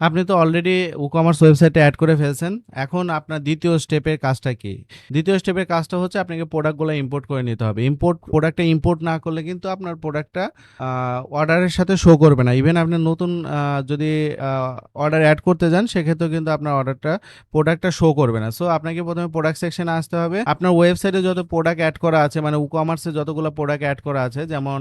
আপনি তো already e-commerce ওয়েবসাইটে অ্যাড করে ফেলছেন। এখন আপনার দ্বিতীয় স্টেপের কাজটা কি? দ্বিতীয় স্টেপের কাজটা হচ্ছে আপনাকে প্রোডাক্টগুলো ইম্পোর্ট করে নিতে হবে। ইম্পোর্ট প্রোডাক্টটা ইম্পোর্ট না করলে কিন্তু আপনার প্রোডাক্টটা অর্ডারের সাথে শো করবে না। ইভেন আপনি নতুন যদি অর্ডার অ্যাড করতে যান, সেক্ষেত্রেও কিন্তু আপনার অর্ডারটা প্রোডাক্টটা শো করবে না। সো আপনাকে প্রথমে প্রোডাক্ট সেকশনে আসতে হবে। আপনার ওয়েবসাইটে যত প্রোডাক্ট অ্যাড করা আছে মানে ই-কমার্সে যতগুলো প্রোডাক্ট অ্যাড করা আছে, যেমন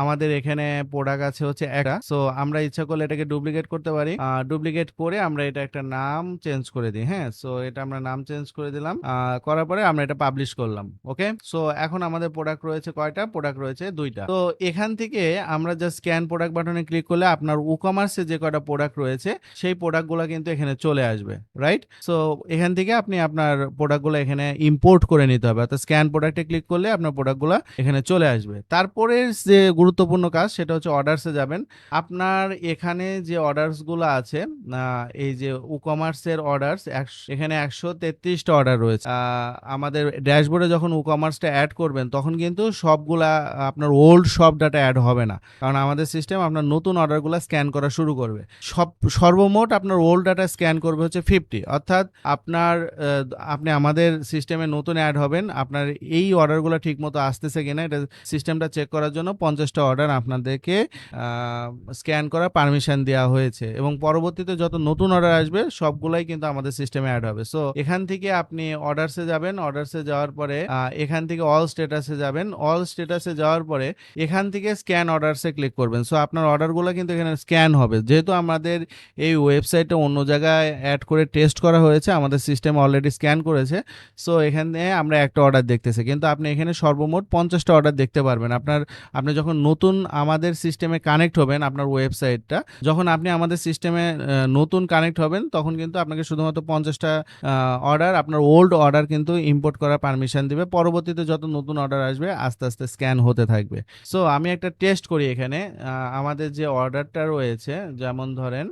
আমাদের এখানে প্রোডাক্ট আছে হচ্ছে একটা। সো আমরা ইচ্ছা করলে এটাকে ডুপ্লিকেট করতে পারি। ডুপ্লিকেট করে আমরা এটা একটা নাম চেঞ্জ করে দিই। হ্যাঁ? সো এটা আমরা নাম চেঞ্জ করে দিলাম। করার পরে আমরা এটা পাবলিশ করলাম। ওকে? সো এখন আমাদের প্রোডাক্ট রয়েছে কয়টা? প্রোডাক্ট রয়েছে দুইটা তো, এখান থেকে আমরা জাস্ট স্ক্যান প্রোডাক্ট বাটনে ক্লিক করলে আপনার ই-কমার্সে যে কয়টা প্রোডাক্ট রয়েছে, সেই প্রোডাক্টগুলো কিন্তু এখানে চলে আসবে। রাইট? সো এখান থেকে আপনি আপনার প্রোডাক্টগুলো এখানে ইম্পোর্ট করে নিতে হবে। অর্থাৎ স্ক্যান প্রোডাক্টে ক্লিক করলে আপনার প্রোডাক্টগুলো এখানে চলে আসবে। তারপরের যে গুরুত্বপূর্ণ কাজ, সেটা হচ্ছে অর্ডারসে যাবেন। আপনার এখানে যে অর্ডারসগুলো আছে আ, এই যে ই-কমার্সের অর্ডারস একশ, এখানে একশো তেত্রিশটা অর্ডার রয়েছে। আমাদের ড্যাশবোর্ডে যখন ই-কমার্সটা এড করবেন, তখন কিন্তু সবগুলা আপনার ওল্ড সব ডাটা অ্যাড হবে না। কারণ আমাদের সিস্টেম আপনার নতুন অর্ডারগুলো স্ক্যান করা শুরু করবে। সব, সর্বমোট আপনার ওল্ড ডাটা স্ক্যান করবে হচ্ছে 50 অর্থাৎ আপনার আপনি আমাদের সিস্টেমে নতুন অ্যাড হবেন। আপনার এই অর্ডারগুলা ঠিকমতো আসতেছে কিনা, এটা সিস্টেমটা চেক করার জন্য পঞ্চাশটা অর্ডার আপনাদেরকে স্ক্যান করার পারমিশন দেওয়া হয়েছে এবং পরবর্তীতে যত নতুন অর্ডার আসবে সবগুলাই কিন্তু আমাদের সিস্টেমে অ্যাড হবে। সো এখান থেকে আপনি অর্ডারসে যাবেন। অর্ডারসে যাওয়ার পরে এখান থেকে অল স্ট্যাটাসে যাবেন। অল স্ট্যাটাসে যাওয়ার পরে এখান থেকে স্ক্যান অর্ডারসে ক্লিক করবেন। সো আপনার অর্ডারগুলো কিন্তু এখানে স্ক্যান হবে। যেহেতু আমাদের এই ওয়েবসাইটে অন্য জায়গায় অ্যাড করে টেস্ট করা হয়েছে, আমাদের সিস্টেম অলরেডি স্ক্যান করেছে। সো এখানে আমরা একটা অর্ডার দেখতেছি। কিন্তু আপনি এখানে সর্বমোট পঞ্চাশটা অর্ডার দেখতে পারবেন। আপনার আপনি যখন নতুন আমাদের সিস্টেমে কানেক্ট হবেন আপনার ওয়েবসাইটটা, যখন আপনি আমাদের সিস্টেমে নতুন কানেক্ট হবেন তখন কিন্তু আপনাকে শুধুমাত্র পঞ্চাশটা অর্ডার আপনার ওল্ড অর্ডার কিন্তু ইম্পোর্ট করার পারমিশন দিবে। পরবর্তীতে যত নতুন অর্ডার আসবে আস্তে, আস্তে স্ক্যান হতে থাকবে। সো আমি একটা টেস্ট করি এখানে। আমাদের যে অর্ডারটা রয়েছে যেমন ধরেন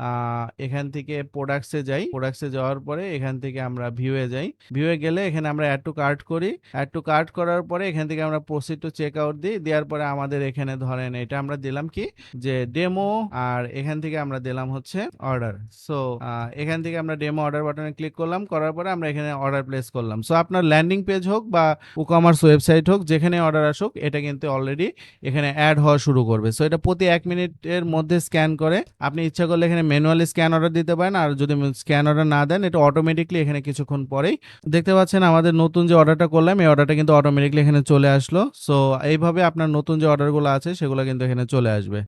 এখান থেকে প্রোডাক্টসে যাই। প্রোডাক্টসে যাওয়ার পরে এখান থেকে আমরা ভিউ এ যাই। ভিউ এ গেলে এখানে আমরা অ্যাড টু কার্ট করি। এড টু কার্ট করার পরে এখান থেকে আমরা প্রসিড টু চেক আউট দিই। দেওয়ার পরে আমাদের এখানে ধরেন এটা আমরা দিলাম কি যে ডেমো আর এখান থেকে আমরা দিলাম হচ্ছে অর্ডার। সো এখান থেকে আমরা ডেমো অর্ডার বাটনে ক্লিক করলাম। করার পরে আমরা এখানে অর্ডার প্লেস করলাম। সো আপনার ল্যান্ডিং পেজ হোক বা ই-কমার্স ওয়েবসাইট হোক, যেখানে অর্ডার আসুক, এটা কিন্তু অলরেডি এখানে অ্যাড হওয়া শুরু করবে। সো এটা প্রতি এক মিনিটের মধ্যে স্ক্যান করে। আপনি ইচ্ছা করলে এখানে ম্যানুয়ালি স্ক্যান অর্ডার দিতে পারেন। আর যদি স্ক্যান অর্ডার না দেন, এটা অটোমেটিকলি এখানে কিছুক্ষণ পরেই দেখতে পাচ্ছেন আমাদের নতুন যে অর্ডারটা করলাম, এই অর্ডারটা কিন্তু অটোমেটিক্যালি এখানে চলে আসলো। সো এইভাবে আপনার নতুন যে অর্ডারগুলো আছে, সেগুলো কিন্তু এখানে চলে আসবে।